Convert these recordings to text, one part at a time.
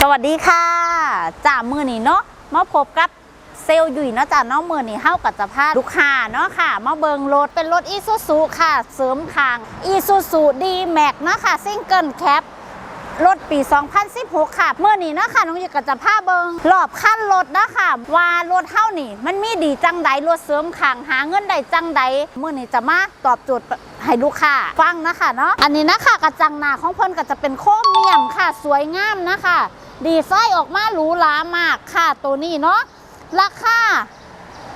สวัสดีค่ะจ่ามือนี่เนาะมาพบกับเซลล์ยุยเนาะจ่าน้องมือนี่เฮากับจะพาลูกค้าเนาะค่ะ มาเบิงรถเป็นรถอีซูซูค่ะ เสริมคางอีซูซูดีแม็กเนาะค่ะซิงเกิลแคปรถปี 2016 ค่ะ เมื่อนี้เนาะค่ะน้องอยุยก็จะพาเบิงรอบขั้นรถเนาะค่ะว่ารถเฮานี่ มันมีดีจังใดรถเสริมคางหาเงินได้จังใดเมื่อนี้จะมาตอบโจทย์ให้ลูกค้าฟังนะคะเนาะอันนี้นะคะกระจังหน้าของเพิ่นก็จะเป็นโครเมียมค่ะ สวยงามนะคะ ดีไซน์ออกมาหรูหรามากค่ะตัวนี้เนาะราคา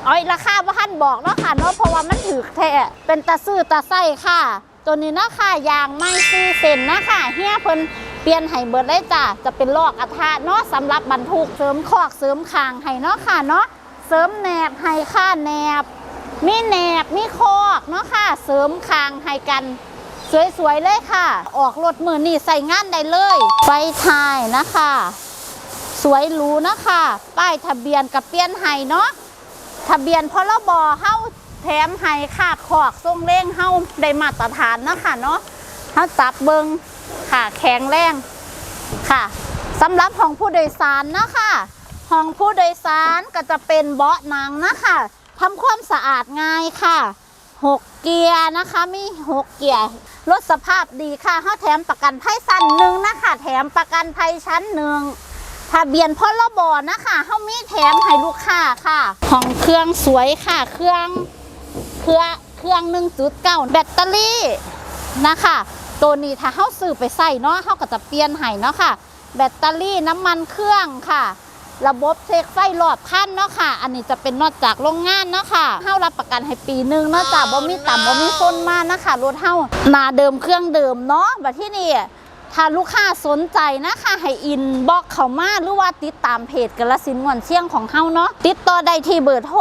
เอาราคาว่าท่านบอกเนาะค่ะเนาะเพราะว่ามันถือแท้เป็นตาซื้อตาไส้ค่ะ ตัวนี้เนาะค่ะยางไม่ซีเซนนะคะเฮียเพิ่นเปลี่ยนให้เบิดเลยจ้ะจะเป็นลอกกระทะเนาะสำหรับบรรทุกเสริมคอกเสริมคางให้เนาะค่ะเนาะเสริมแหนบให้ค่าแหนบมีแหนบมีคอกเนาะค่ะ เสริมคางให้กัน สวยๆเลยค่ะ ออกรถมือนี่ใส่งานได้เลย ไฟท้ายนะคะ สวยหรูนะคะ ป้ายทะเบียนกับเปลี่ยนให้เนาะทะเบียนพรบเฮาแถมให้ค่ะขอกทรงเร่งเฮาได้มาตรฐานเนาะคะเนาะเฮาจับเบิงค่ะแข็งแรงค่ะสำหรับห้องผู้โดยสารนะคะห้องผู้โดยสารก็จะเป็นเบาะหนังนะคะทำความสะอาดง่ายค่ะ หกเกียร์นะคะมีหกเกียร์รถสภาพดีค่ะเขาแถมประกันภัยสั้นหนึ่งนะคะ แถมประกันภัยชั้นหนึ่งทะเบียนพรบนะคะเขามีแถมให้ลูกค้าค่ะของเครื่องสวยค่ะ เครื่องเครื่องเครื่องหนึ่งจุดเก้าแบตเตอรี่นะคะ ตัวนี้ถ้าเขาซื้อไปใส่เนาะเขาก็จะเปลี่ยนให้เนาะค่ะ แบตเตอรี่น้ำมันเครื่องค่ะ ระบบเช็คไฟรอบคันเนาะค่ะ อันนี้จะเป็นนอกจากโรงงานเนาะค่ะเฮารับประกันให้ปีหนึงเนาะจ้ะบ่มีต่ำบ่มีคนมานะคะรถเฮาหนาเดิมเครื่องเดิมเนาะบัดที่นี่ถ้าลูกค้าสนใจนะคะให้อินบอกเข้ามาหรือว่าติดตามเพจกระสินธุ์งวนเชียงของเฮาเนาะติดต่อได้ที่เบอร์โทร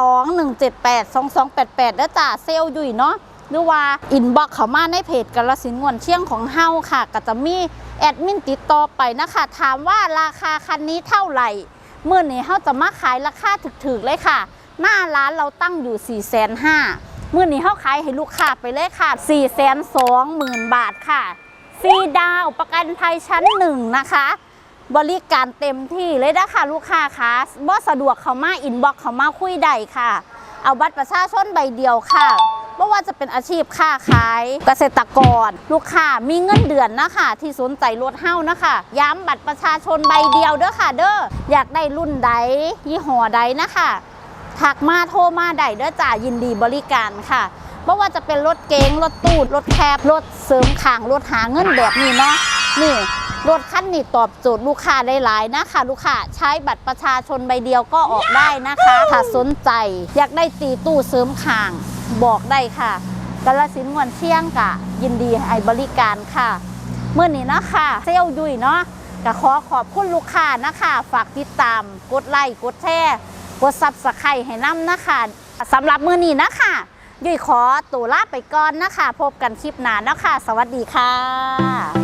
0621782288แล้วจ้ะเซลลยุ่ยเนาะ หรือว่าอินบ็อกเข้ามาในเพจกาลสินงวนเชียงของเฮาค่ะ ก็จะมีแอดมินติดต่อไปนะคะ ถามว่าราคาคันนี้เท่าไหร่เมื่อนี้เฮาจะมาขายราคาถึกๆเลยค่ะ หน้าร้านเราตั้งอยู่4 5 0 0 0เมื่อนี้เฮาขายให้ลูกค้าไปเลยค่ะ4 2 0 0 0 0บาทค่ะฟรีดาวประกันภัยชั้นหนึ่งนะคะ บริการเต็มที่เลยนะคะลูกค้าคะบ่สะดวกเข้ามาอินบ็อกเข้ามาคุยได้ค่ะ เอาบัตรประชาชนใบเดียวค่ะ ไม่ว่าจะเป็นอาชีพค้าขายเกษตรกร ลูกค้ามีเงินเดือนนะคะที่สนใจรถเฮ้านะคะ ย้ำบัตรประชาชนใบเดียวเด้อค่ะ เด้ออยากได้รุ่นใดยี่ห้อใดนะคะทักมาโทรมาได้เด้อจ่ายินดีบริการค่ะไม่ว่าจะเป็นรถเก๋งรถตู้รถแคบรถเสริมขางรถหาเงินแบบนี้เนาะนี่รถคันนี้ตอบโจทย์ลูกค้าได้หลายนะคะ ลูกค้าใช้บัตรประชาชนใบเดียวก็ออกได้นะคะ ถ้าสนใจ อยากได้ตีตู้เสริมคาง บอกได้ค่ะกาลสินธุ์งวนเชียงกะ ยินดีให้บริการค่ะเมื่อนี้นะค่ะเซลยุยเนาะก็ขอขอบคุณลูกค้านะคะ ฝากติดตาม กดไลค์กดแชร์กดซับสไครต์ให้น้ำนะคะสำหรับมื้อนี้นะคะยุยขอตัวลาไปก่อนนะคะ พบกันคลิปหน้านะคะ สวัสดีค่ะ